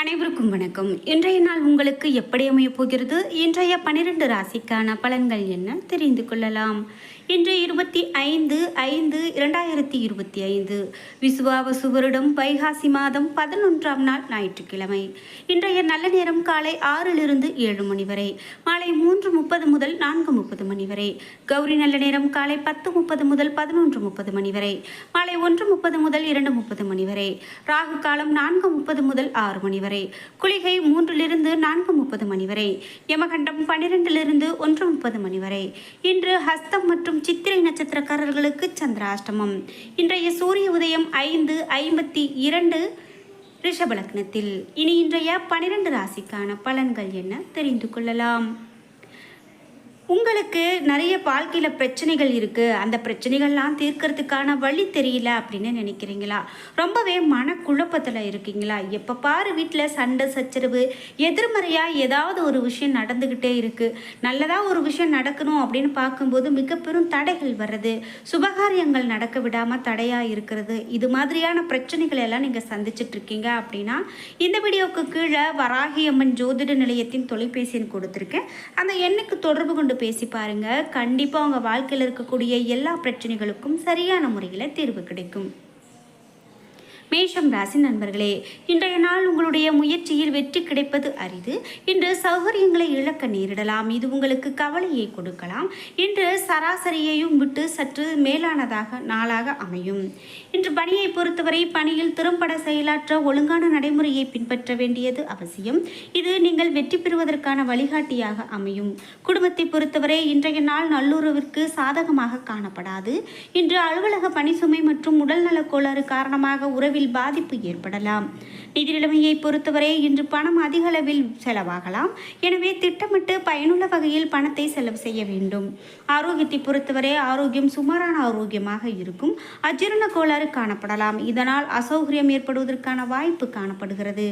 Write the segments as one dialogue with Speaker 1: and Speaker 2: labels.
Speaker 1: அனைவருக்கும் வணக்கம். இன்றைய நாள் உங்களுக்கு எப்படி அமையப் போகிறது? இன்றைய பனிரெண்டு ராசிக்கான பலன்கள் என்ன? தெரிந்து கொள்ளலாம். இன்று இருபத்தி ஐந்து ஐந்து இரண்டாயிரத்தி இருபத்தி ஐந்து. விசுவாவசு வருடம் வைகாசி மாதம் பதினொன்றாம் நாள் ஞாயிற்றுக்கிழமை. இன்றைய நல்ல நேரம் காலை ஆறிலிருந்து ஏழு மணி வரை. மாலை மூன்று முப்பது முதல் நான்கு முப்பது மணி வரை. கௌரி நல்ல நேரம் காலை பத்து முப்பது முதல் பதினொன்று முப்பது மணி வரை. மாலை ஒன்று முப்பது முதல் இரண்டு முப்பது மணி வரை. ராகு காலம் நான்கு முப்பது முதல் ஆறு மணி வரை. குளிகை மூன்றிலிருந்து நான்கு முப்பது மணி வரை. யமகண்டம் பன்னிரெண்டிலிருந்து ஒன்று முப்பது மணி வரை. இன்று ஹஸ்தம் மற்றும் சித்திரை நட்சத்திரக்காரர்களுக்கு சந்திராஷ்டமம். இன்றைய சூரிய உதயம் ஐந்து ஐம்பத்தி இரண்டு ரிஷபலக்னத்தில். இனி இன்றைய பனிரெண்டு ராசிக்கான பலன்கள் என்ன தெரிந்து கொள்ளலாம். உங்களுக்கு நிறைய வாழ்க்கையில் பிரச்சனைகள் இருக்குது அந்த பிரச்சனைகள்லாம் தீர்க்கறதுக்கான வழி தெரியல அப்படின்னு நினைக்கிறீங்களா? ரொம்பவே மனக்குழப்பத்தில் இருக்கீங்களா? எப்போ பாரு வீட்டில் சண்டை சச்சரவு எதிர்மறையாக ஏதாவது ஒரு விஷயம் நடந்துக்கிட்டே இருக்குது நல்லதாக ஒரு விஷயம் நடக்கணும் அப்படின்னு பார்க்கும்போது மிக பெரும் தடைகள் வர்றது சுபகாரியங்கள் நடக்க விடாமல் தடையாக இருக்கிறது. இது மாதிரியான பிரச்சனைகள் எல்லாம் நீங்கள் சந்திச்சிட்டு இருக்கீங்க அப்படின்னா இந்த வீடியோவுக்கு கீழே வராகி அம்மன் ஜோதிட நிலையத்தின் தொலைபேசி கொடுத்துருக்கேன். அந்த எண்ணுக்கு தொடர்பு கொண்டு பேசி பாருங்க. கண்டிப்பாக உங்கள் வாழ்க்கையில் இருக்கக்கூடிய எல்லா பிரச்சனைகளுக்கும் சரியான முறையில் தீர்வு கிடைக்கும். மேஷம் ராசி நண்பர்களே இன்றைய நாள் உங்களுடைய முயற்சியில் வெற்றி கிடைப்பது அரிது. இன்று சௌகரியங்களை இழக்க நேரிடலாம். இது உங்களுக்கு கவலையை கொடுக்கலாம். இன்று சராசரியையும் விட்டு சற்று மேலானதாக நாளாக அமையும். இன்று பணியை பொறுத்தவரை பணியில் திறம்பட செயலாற்ற ஒழுங்கான நடைமுறையை பின்பற்ற வேண்டியது அவசியம். இது நீங்கள் வெற்றி பெறுவதற்கான வழிகாட்டியாக அமையும். குடும்பத்தை பொறுத்தவரை இன்றைய நாள் நல்லுறவிற்கு சாதகமாக காணப்படாது. இன்று அலுவலக பணி சுமை மற்றும் உடல்நலக் கோளாறு காரணமாக உறவில் பாதிப்பு ஏற்படலாம். நிதி நிலைமையை பொறுத்தவரை இன்று பணம் அதிக அளவில் செலவாகலாம். எனவே திட்டமிட்டு பயனுள்ள வகையில் பணத்தை செலவு செய்ய வேண்டும். ஆரோக்கியத்தை பொறுத்தவரை ஆரோக்கியம் சுமாரான ஆரோக்கியமாக இருக்கும். அஜீரண கோளாறு காணப்படலாம். இதனால் அசௌகரியம் ஏற்படுவதற்கான வாய்ப்பு காணப்படுகிறது.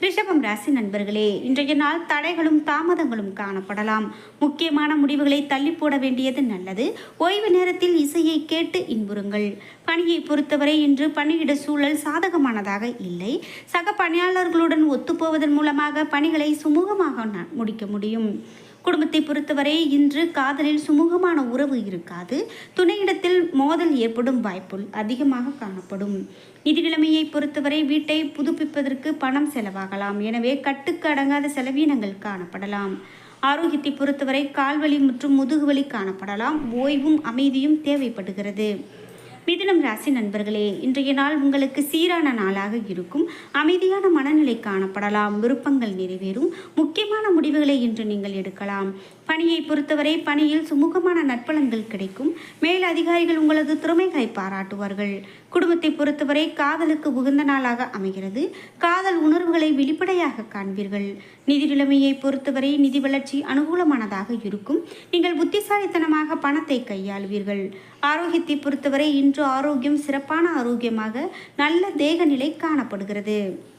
Speaker 1: ரிஷபம் ராசி நண்பர்களே இன்றைய நாள் தடைகளும் தாமதங்களும் காணப்படலாம். முக்கியமான முடிவுகளை தள்ளி போட வேண்டியது நல்லது. ஓய்வு நேரத்தில் இசையை கேட்டு இன்புறுங்கள். பணியை பொறுத்தவரை இன்று பணியிட சூழல் சாதகமானதாக இல்லை. சக பணியாளர்களுடன் ஒத்துப்போவதன் மூலமாக பணிகளை சுமூகமாக ந- முடிக்க முடியும். குடும்பத்தை பொறுத்தவரை இன்று காதலில் சுமூகமான உறவு இருக்காது. துணையிடத்தில் மோதல் ஏற்படும் வாய்ப்புள் அதிகமாக காணப்படும். நிதி நிலைமையை பொறுத்தவரை வீட்டை புதுப்பிப்பதற்கு பணம் செலவாகலாம். எனவே கட்டுக்கு அடங்காத செலவீனங்கள் காணப்படலாம். ஆரோக்கியத்தை பொறுத்தவரை கால்வலி மற்றும் முதுகுவலி காணப்படலாம். ஓய்வும் அமைதியும் தேவைப்படுகிறது. மிதுனம் ராசி நண்பர்களே இன்றைய நாள் உங்களுக்கு சீரான நாளாக இருக்கும். அமைதியான மனநிலை காணப்படலாம். விருப்பங்கள் நிறைவேறும். முக்கியமான முடிவுகளை இன்று நீங்கள் எடுக்கலாம். பணியை பொறுத்தவரை பணியில் சுமூகமான நற்பலன்கள் கிடைக்கும். மேல் அதிகாரிகள் உங்களது திறமைகளை பாராட்டுவார்கள். குடும்பத்தை பொறுத்தவரை காதலுக்கு உகந்த நாளாக அமைகிறது. காதல் உணர்வுகளை வெளிப்படையாக காண்பீர்கள். நிதி நிலைமையை பொறுத்தவரை நிதி வளர்ச்சி அனுகூலமானதாக இருக்கும். நீங்கள் புத்திசாலித்தனமாக பணத்தை கையாளுவீர்கள். ஆரோக்கியத்தை பொறுத்தவரை இன்று ஆரோக்கியம் சிறப்பான ஆரோக்கியமாக நல்ல தேக நிலை காணப்படுகிறது.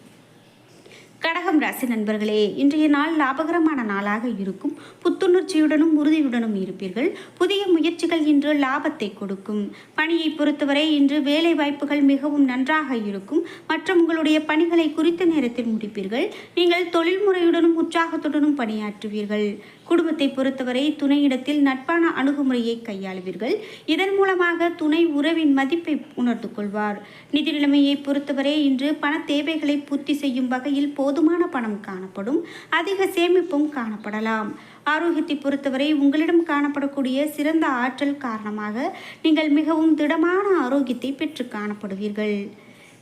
Speaker 1: கடகம் ராசி நண்பர்களே இன்றைய நாள் லாபகரமான நாளாக இருக்கும். புத்துணர்ச்சியுடனும் உறுதியுடனும் இருப்பீர்கள். புதிய முயற்சிகள் இன்று லாபத்தை கொடுக்கும். பணியை பொறுத்தவரை இன்று வேலை வாய்ப்புகள் மிகவும் நன்றாக இருக்கும். மற்றும் உங்களுடைய பணிகளை குறித்த நேரத்தில் முடிப்பீர்கள். நீங்கள் தொழில்முறையுடனும் உற்சாகத்துடனும் பணியாற்றுவீர்கள். குடும்பத்தை பொறுத்தவரை துணையிடத்தில் நட்பான அணுகுமுறையை கையாளுவீர்கள். இதன் மூலமாக துணை உறவின் மதிப்பை உணர்ந்து கொள்வார் நிதி நிலைமையை பொறுத்தவரை இன்று பண தேவைகளை பூர்த்தி செய்யும் வகையில் போதுமான பணம் காணப்படும். அதிக சேமிப்பும் காணப்படலாம். ஆரோக்கியத்தை பொறுத்தவரை உங்களிடம் காணப்படக்கூடிய சிறந்த ஆற்றல் காரணமாக நீங்கள் மிகவும் திடமான ஆரோக்கியத்தை பெற்று காணப்படுவீர்கள்.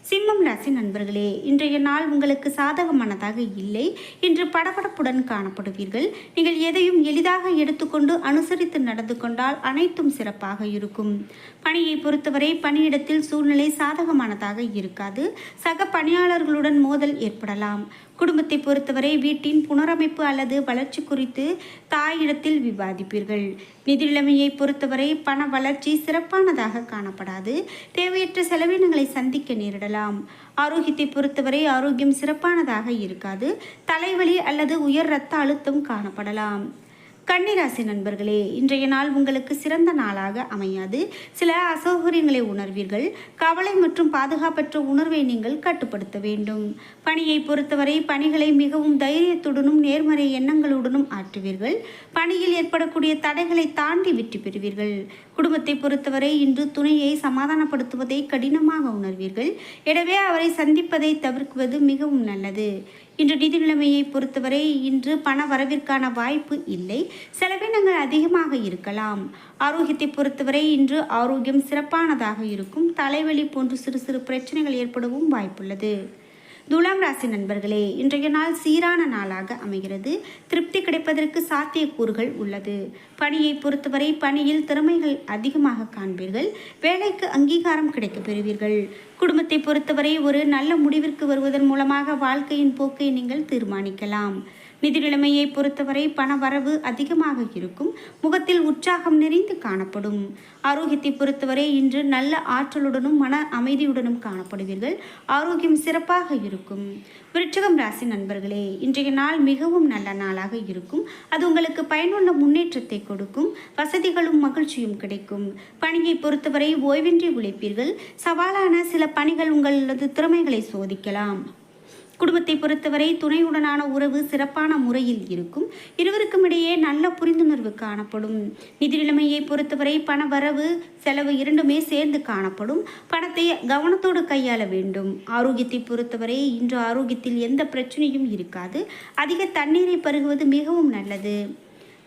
Speaker 1: சிம்மம் ராசி நண்பர்களே இன்றைய நாள் உங்களுக்கு சாதகமானதாக இல்லை இன்று படபடப்புடன் காணப்படுவீர்கள். நீங்கள் எதையும் எளிதாக எடுத்துக்கொண்டு அனுசரித்து நடந்து கொண்டால் அனைத்தும் சிறப்பாக இருக்கும். பணியை பொறுத்தவரை பணியிடத்தில் சூழ்நிலை சாதகமானதாக இருக்காது. சக பணியாளர்களுடன் மோதல் ஏற்படலாம். குடும்பத்தை பொறுத்தவரை வீட்டின் புனரமைப்பு அல்லது வளர்ச்சி குறித்து தாயிடத்தில் விவாதிப்பீர்கள். நிதி நிலைமையை பொறுத்தவரை பண வளர்ச்சி சிறப்பானதாக காணப்படாது. தேவையற்ற செலவினங்களை சந்திக்க நேரிடலாம். ஆரோக்கியத்தை பொறுத்தவரை ஆரோக்கியம் சிறப்பானதாக இருக்காது. தலைவலி அல்லது உயர் இரத்த அழுத்தம் காணப்படலாம். கன்னிராசி நண்பர்களே இன்றைய நாள் உங்களுக்கு சிறந்த நாளாக அமையாது. சில அசௌகரியங்களை உணர்வீர்கள். கவலை மற்றும் பாதுகாப்பற்ற உணர்வை நீங்கள் கட்டுப்படுத்த வேண்டும். பணியை பொறுத்தவரை பணிகளை மிகவும் தைரியத்துடனும் நேர்மறை எண்ணங்களுடனும் ஆற்றுவீர்கள். பணியில் ஏற்படக்கூடிய தடைகளை தாண்டி வெற்றி பெறுவீர்கள். குடும்பத்தை பொறுத்தவரை இன்று துணையை சமாதானப்படுத்துவதை கடினமாக உணர்வீர்கள். எனவே அவரை சந்திப்பதை தவிர்க்குவது மிகவும் நல்லது. இன்று நிதி நிலைமையை பொறுத்தவரை இன்று பண வரவிற்கான வாய்ப்பு இல்லை. செலவினங்கள் அதிகமாக இருக்கலாம். ஆரோக்கியத்தை பொறுத்தவரை இன்று ஆரோக்கியம் சிறப்பானதாக இருக்கும். தலைவலி போன்ற சிறு சிறு பிரச்சனைகள் ஏற்படவும் வாய்ப்புள்ளது. துலாம் ராசி நண்பர்களே இன்றைய நாள் சீரான நாளாக அமைகிறது. திருப்தி கிடைப்பதற்கு சாத்தியக்கூறுகள் உள்ளது. பணியை பொறுத்தவரை பணியில் திறமைகள் அதிகமாக காண்பீர்கள். வேலைக்கு அங்கீகாரம் கிடைக்கப் பெறுவீர்கள். குடும்பத்தை பொறுத்தவரை ஒரு நல்ல முடிவிற்கு வருவதன் மூலமாக வாழ்க்கையின் போக்கை நீங்கள் தீர்மானிக்கலாம். நிதி நிலைமையை பொறுத்தவரை பண வரவு அதிகமாக இருக்கும். முகத்தில் உற்சாகம் நிறைந்து காணப்படும். ஆரோக்கியத்தை பொறுத்தவரை இன்று நல்ல ஆற்றலுடனும் மன அமைதியுடனும் காணப்படுவீர்கள். ஆரோக்கியம் சிறப்பாக இருக்கும். விருட்சகம் ராசி நண்பர்களே இன்றைய நாள் மிகவும் நல்ல நாளாக இருக்கும். அது உங்களுக்கு பயனுள்ள முன்னேற்றத்தை கொடுக்கும். வசதிகளும் மகிழ்ச்சியும் கிடைக்கும். பணியை பொறுத்தவரை ஓய்வின்றி உழைப்பீர்கள். சவாலான சில பணிகள் உங்களது திறமைகளை சோதிக்கலாம். குடும்பத்தை பொறுத்தவரை துணையுடனான உறவு சிறப்பான முறையில் இருக்கும். இருவருக்கும் இடையே நல்ல புரிந்துணர்வு காணப்படும். நிதி நிலைமையை பொறுத்தவரை பண வரவு செலவு இரண்டுமே சேர்ந்து காணப்படும். பணத்தை கவனத்தோடு கையாள வேண்டும். ஆரோக்கியத்தை பொறுத்தவரை இன்று ஆரோக்கியத்தில் எந்த பிரச்சனையும் இருக்காது. அதிக தண்ணீரை பருகுவது மிகவும் நல்லது.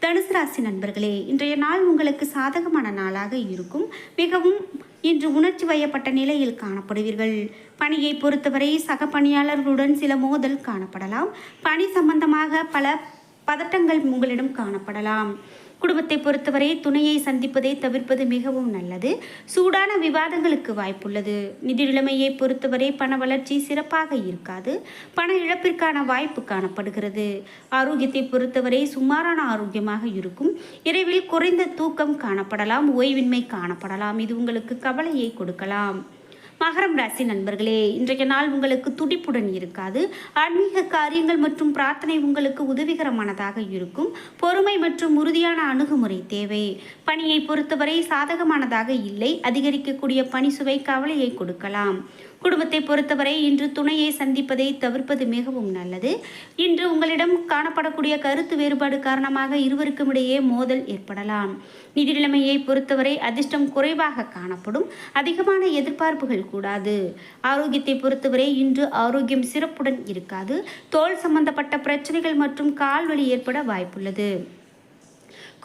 Speaker 1: தனுசு ராசி நண்பர்களே இன்றைய நாள் உங்களுக்கு சாதகமான நாளாக இருக்கும். மிகவும் இன்று உணர்ச்சி வயப்பட்ட நிலையில் காணப்படுவீர்கள். பணியை பொறுத்தவரை சக பணியாளர்களுடன் சில மோதல் காணப்படலாம். பணி சம்பந்தமாக பல பதட்டங்கள் உங்களிடம் காணப்படலாம். குடும்பத்தை பொறுத்தவரை துணையை சந்திப்பதை தவிர்ப்பது மிகவும் நல்லது. சூடான விவாதங்களுக்கு வாய்ப்புள்ளது. நிதி நிலைமையை பொறுத்தவரை பண வளர்ச்சி சிறப்பாக இருக்காது. பண இழப்பிற்கான வாய்ப்பு காணப்படுகிறது. ஆரோக்கியத்தை பொறுத்தவரை சுமாரான ஆரோக்கியமாக இருக்கும். இரவில் குறைந்த தூக்கம் காணப்படலாம். ஓய்வின்மை காணப்படலாம். இது உங்களுக்கு கவலையை கொடுக்கலாம். மகரம் ராசி நண்பர்களே இன்றைய நாள் உங்களுக்கு துடிப்புடன் இருக்காது. ஆன்மீக காரியங்கள் மற்றும் பிரார்த்தனை உங்களுக்கு உதவிகரமானதாக இருக்கும். பொறுமை மற்றும் உறுதியான அணுகுமுறை தேவை. பணியை பொறுத்தவரை சாதகமானதாக இல்லை. அதிகரிக்கக்கூடிய பணி சுவை கவலையை கொடுக்கலாம். குடும்பத்தை பொறுத்தவரை இன்று துணையை சந்திப்பதை தவிர்ப்பது மிகவும் நல்லது. இன்று உங்களிடம் காணப்படக்கூடிய கருத்து வேறுபாடு காரணமாக இருவருக்கும் இடையே மோதல் ஏற்படலாம். நிதி நிலைமையை பொறுத்தவரை அதிர்ஷ்டம் குறைவாக காணப்படும். அதிகமான எதிர்பார்ப்புகள் கூடாது. ஆரோக்கியத்தை பொறுத்தவரை இன்று ஆரோக்கியம் சிறப்புடன் இருக்காது. தோல் சம்பந்தப்பட்ட பிரச்சனைகள் மற்றும் கால்வலி ஏற்பட வாய்ப்புள்ளது.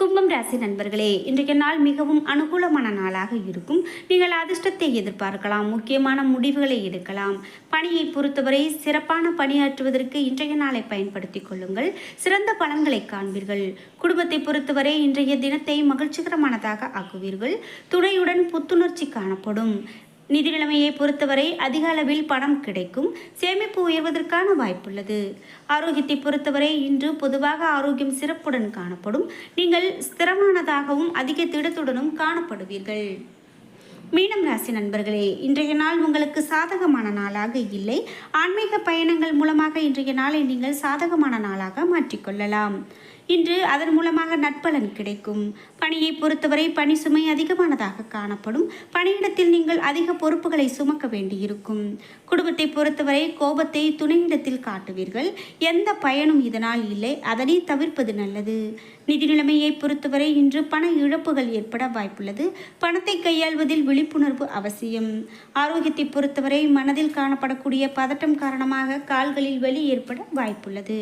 Speaker 1: கும்பம் ராசி நண்பர்களே இன்றைய நாள் மிகவும் அனுகூலமான நாளாக இருக்கும். நீங்கள் அதிர்ஷ்டத்தை எதிர்பார்க்கலாம் முக்கியமான முடிவுகளை எடுக்கலாம். பணியை பொறுத்தவரை சிறப்பான பணியாற்றுவதற்கு இன்றைய நாளை பயன்படுத்திக் கொள்ளுங்கள். சிறந்த பலன்களை காண்பீர்கள். குடும்பத்தை பொறுத்தவரை இன்றைய தினத்தை மகிழ்ச்சிகரமானதாக ஆக்குவீர்கள். துணையுடன் புத்துணர்ச்சி காணப்படும். நிதி நிலைமையை பொறுத்தவரை அதிக அளவில் பணம் கிடைக்கும். சேமிப்பு உயர்வதற்கான வாய்ப்புள்ளது. ஆரோக்கியத்தை பொறுத்தவரை இன்று பொதுவாக ஆரோக்கியம் சிறப்புடன் காணப்படும். நீங்கள் ஸ்திரமானதாகவும் அதிக திடத்துடனும் காணப்படுவீர்கள். மீனம் ராசி நண்பர்களே இன்றைய நாள் உங்களுக்கு சாதகமான நாளாக இல்லை. ஆன்மீக பயணங்கள் மூலமாக இன்றைய நாளை நீங்கள் சாதகமான நாளாக மாற்றிக்கொள்ளலாம். இன்று அதன் மூலமாக நட்பலன் கிடைக்கும். பணியை பொறுத்தவரை பணி சுமை அதிகமானதாக காணப்படும். பணியிடத்தில் நீங்கள் அதிக பொறுப்புகளை சுமக்க வேண்டியிருக்கும். குடும்பத்தை பொறுத்தவரை கோபத்தை துணையிடத்தில் காட்டுவீர்கள். எந்த பயனும் இதனால் இல்லை. அதனை தவிர்ப்பது நல்லது. நிதி நிலைமையை பொறுத்தவரை இன்று பண இழப்புகள் ஏற்பட வாய்ப்புள்ளது. பணத்தை கையாள்வதில் விழிப்புணர்வு அவசியம். ஆரோக்கியத்தை பொறுத்தவரை மனதில் காணப்படக்கூடிய பதட்டம் காரணமாக கால்களில் வலி ஏற்பட வாய்ப்புள்ளது.